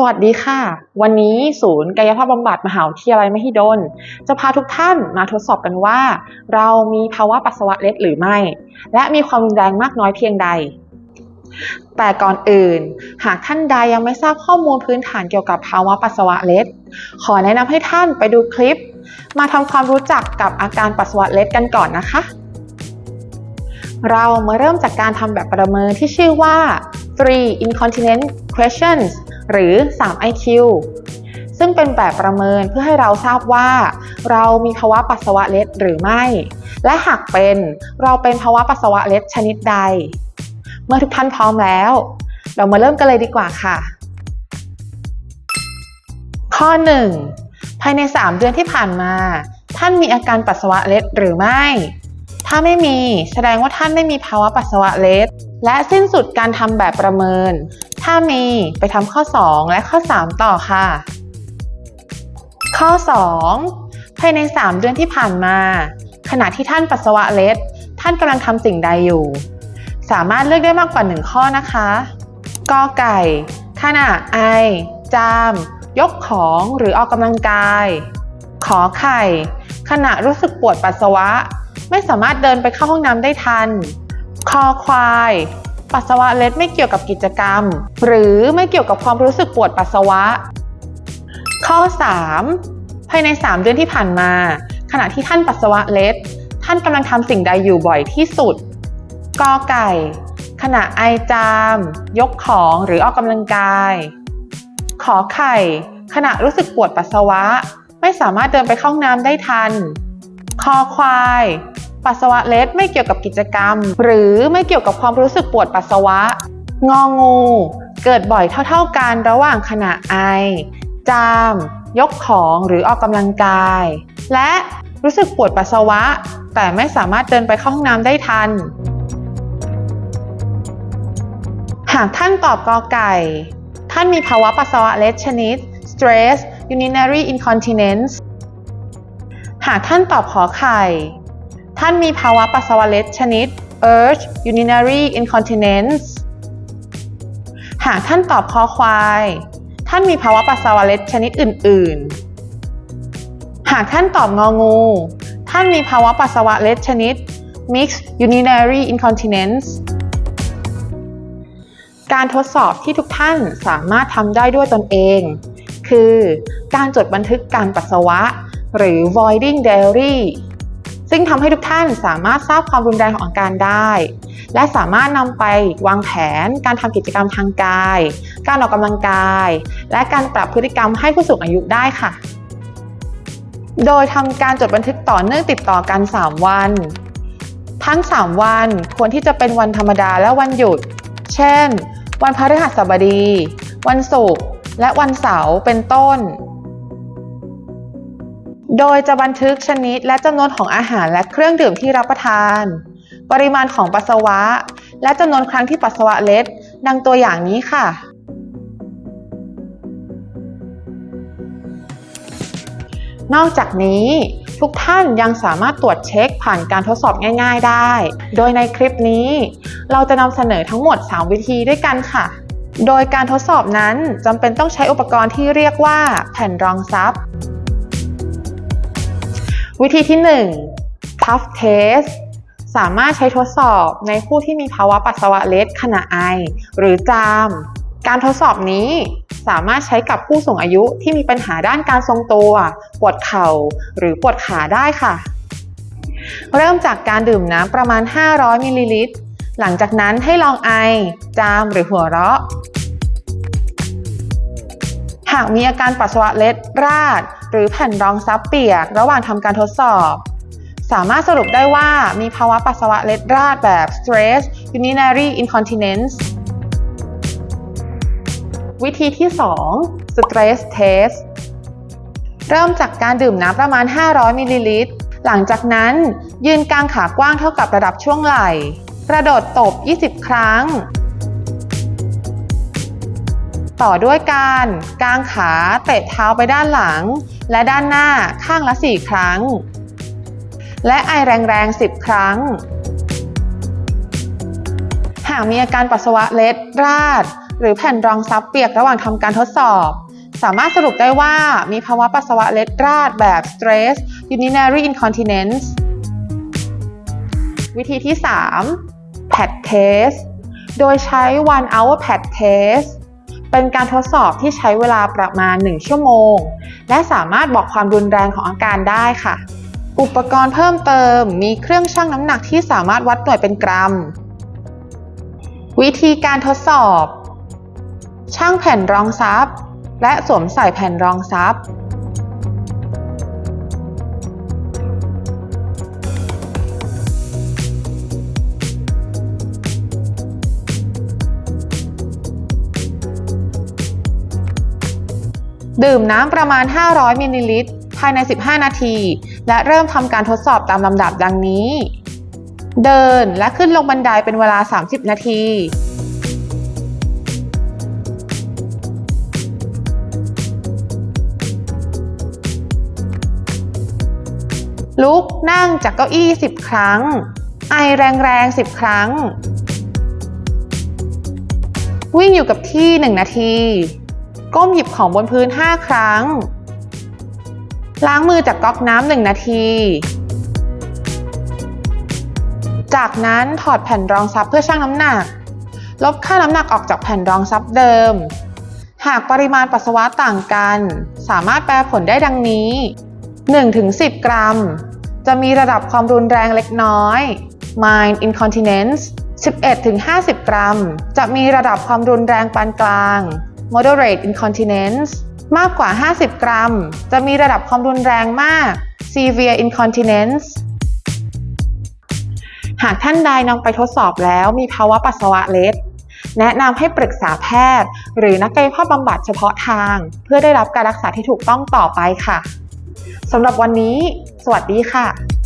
สวัสดีค่ะ วันนี้ศูนย์กายภาพบำบัดมหาวิทยาลัยมหิดล จะพาทุกท่านมาทดสอบกันว่า เรามีภาวะปัสสาวะเล็ดหรือไม่ และมีความรุนแรงมากน้อยเพียงใด แต่ก่อนอื่น หากท่านใดยังไม่ทราบข้อมูลพื้นฐานเกี่ยวกับภาวะปัสสาวะเล็ด ขอแนะนำให้ท่านไปดูคลิป มาทำความรู้จักกับอาการปัสสาวะเล็ดกันก่อนนะคะ เรามาเริ่มจากการทำแบบประเมินที่ชื่อว่า three incontinent questions หรือ 3 IQ ซึ่งเป็นแบบประเมินเพื่อให้เราทราบว่า เรามีภาวะปัสสาวะเล็ดหรือไม่ และหากเป็นเราเป็นภาวะปัสสาวะเล็ดชนิดใด เมื่อทุกท่านพร้อมแล้ว เรามาเริ่มกันเลยดีกว่าค่ะ ข้อ 1. ภายใน 3 เดือนที่ผ่านมา ท่านมีอาการปัสสาวะเล็ดหรือไม่ ถ้าไม่มีแสดงว่าท่านไม่มีภาวะปัสสาวะเล็ดและสิ้นสุดการทำแบบประเมิน ถ้ามีไปทำข้อ 2 และข้อ 3 ต่อค่ะ ข้อ 2 ภายใน 3 เดือนที่ผ่านมา ขณะที่ท่านปัสสาวะเล็ด ท่านกำลังทำสิ่งใดอยู่ สามารถเลือกได้มากกว่า 1 ข้อนะคะกอไก่ ขณะไอ จาม ยกของหรือออกกำลังกาย ขอไข่ ขณะรู้สึกปวดปัสสาวะ ไม่สามารถเดินไปเข้าห้องน้ำได้ทัน คอควาย ปัสสาวะเล็ดไม่เกี่ยวกับกิจกรรม หรือไม่เกี่ยวกับความรู้สึกปวดปัสสาวะ ข้อ 3 ภายใน 3 เดือนที่ผ่านมา ขณะที่ท่านปัสสาวะเล็ด ท่านกำลังทำสิ่งใดอยู่บ่อยที่สุดกอไก่ ขณะไอจาม ยกของหรือออกกำลังกาย ขอไข่ ขณะรู้สึกปวดปัสสาวะ ไม่สามารถเดินไปเข้าห้องน้ำได้ทัน คอควาย ปัสสาวะเล็ดไม่เกี่ยวกับกิจกรรม หรือไม่เกี่ยวกับความรู้สึกปวดปัสสาวะ งองู เกิดบ่อยเท่า ๆกันระหว่างขณะไอ จาม ยกของหรือออกกำลังกาย และรู้สึกปวดปัสสาวะ แต่ไม่สามารถเดินไปเข้าห้องน้ำได้ทัน หากท่านตอบกอไก่ ท่านมีภาวะปัสสาวะเล็ดชนิด stress urinary incontinence หากท่านตอบขอไข่ ท่านมีภาวะปัสสาวะเล็ดชนิด urge urinary incontinence หากท่านตอบคอควาย ท่านมีภาวะปัสสาวะเล็ดชนิดอื่น ๆ หากท่านตอบงองู ท่านมีภาวะปัสสาวะเล็ดชนิด mixed urinary incontinence การทดสอบที่ทุกท่านสามารถทำได้ด้วยตนเอง คือ การจดบันทึกการปัสสาวะ หรือ voiding diary ซึ่งทำให้ทุกท่านสามารถทราบความรุนแรงของอาการได้ และสามารถนำไปวางแผน การทำกิจกรรมทางกาย การออกกำลังกาย และการปรับพฤติกรรมให้ผู้สูงอายุได้ค่ะ โดยทำการจดบันทึกต่อเนื่องติดต่อกัน 3 วัน ทั้ง 3 วันควรที่จะเป็นวันธรรมดาและวันหยุด เช่น วันพฤหัสบดี วันศุกร์และวันเสาร์เป็นต้น โดยจะบันทึกชนิดและจำนวนของอาหารและเครื่องดื่มที่รับประทาน ปริมาณของปัสสาวะ และจำนวนครั้งที่ปัสสาวะเล็ด ดังตัวอย่างนี้ค่ะ นอกจากนี้ทุกท่านยังสามารถตรวจเช็คผ่านการทดสอบง่าย ๆได้ โดยในคลิปนี้ เราจะนำเสนอทั้งหมด 3 วิธีด้วยกันค่ะ โดยการทดสอบนั้นจำเป็นต้องใช้อุปกรณ์ที่เรียกว่าแผ่นรองซับ วิธีที่ 1 Tough Test สามารถใช้ทดสอบในผู้ที่มีภาวะปัสสาวะเล็ดขณะไอ หรือจาม การทดสอบนี้สามารถใช้กับผู้สูงอายุที่มีปัญหาด้านการทรงตัว ปวดเข่า หรือปวดขาได้ค่ะ เริ่มจากการดื่มน้ำประมาณ 500มิลลิลิตร หลังจากนั้นให้ลองไอ จามหรือหัวเราะ หากมีอาการปัสสาวะเล็ดราด หรือแผ่นรองซับเปียก ระหว่างทำการทดสอบ สามารถสรุปได้ว่ามีภาวะปัสสาวะเล็ดราดแบบ stress urinary incontinence วิธีที่ 2 stress test เริ่มจากการดื่มน้ำประมาณ 500มิลลิลิตร หลังจากนั้นยืนกลางขากว้างเท่ากับระดับช่วงไหล่ กระโดดตบ 20 ครั้ง ต่อด้วยการกางขาเตะเท้าไปด้านหลัง และด้านหน้าข้างละ 4 ครั้ง และไอแรงๆ 10 ครั้ง หากมีอาการปัสสาวะเล็ดราด หรือแผ่นรองซับเปียกระหว่างทำการทดสอบ สามารถสรุปได้ว่ามีภาวะปัสสาวะเล็ดราดแบบ stress urinary incontinence วิธีที่ 3 PAT test โดยใช้ one hour PAT test เป็นการทดสอบที่ใช้เวลาประมาณ 1 ชั่วโมง และสามารถบอกความรุนแรงของอาการได้ค่ะ อุปกรณ์เพิ่มเติม มีเครื่องชั่งน้ำหนักที่สามารถวัดหน่วยเป็นกรัม วิธีการทดสอบ ช่างแผ่นรองซับและสวมใส่แผ่นรองซับ ดื่มน้ำประมาณ 500มิลลิลิตรภายใน 15 นาที และเริ่มทำการทดสอบตามลำดับดังนี้ เดินและขึ้นลงบันไดเป็นเวลา 30 นาที ลุกนั่งจากเก้าอี้ 10 ครั้ง ไอแรงๆ 10 ครั้ง วิ่งอยู่กับที่ 1 นาที ก้มหยิบของบนพื้น 5 ครั้ง ล้างมือจากก๊อกน้ำ1นาที จากนั้นถอดแผ่นรองซับเพื่อชั่งน้ำหนัก ลบค่าน้ำหนักออกจากแผ่นรองซับเดิม หากปริมาณปัสสาวะต่างกัน สามารถแปลผลได้ดังนี้ 1-10 กรัม จะมีระดับความรุนแรงเล็กน้อย mild incontinence 11-50 กรัม จะมีระดับความรุนแรงปานกลาง moderate incontinence มากกว่า 50 กรัม จะมีระดับความรุนแรงมาก severe incontinence หากท่านใดนำไปทดสอบแล้วมีภาวะปัสสาวะเล็ด แนะนำให้ปรึกษาแพทย์ หรือนักกายภาพบำบัดเฉพาะทาง เพื่อได้รับการรักษาที่ถูกต้องต่อไปค่ะสำหรับวันนี้ สวัสดีค่ะ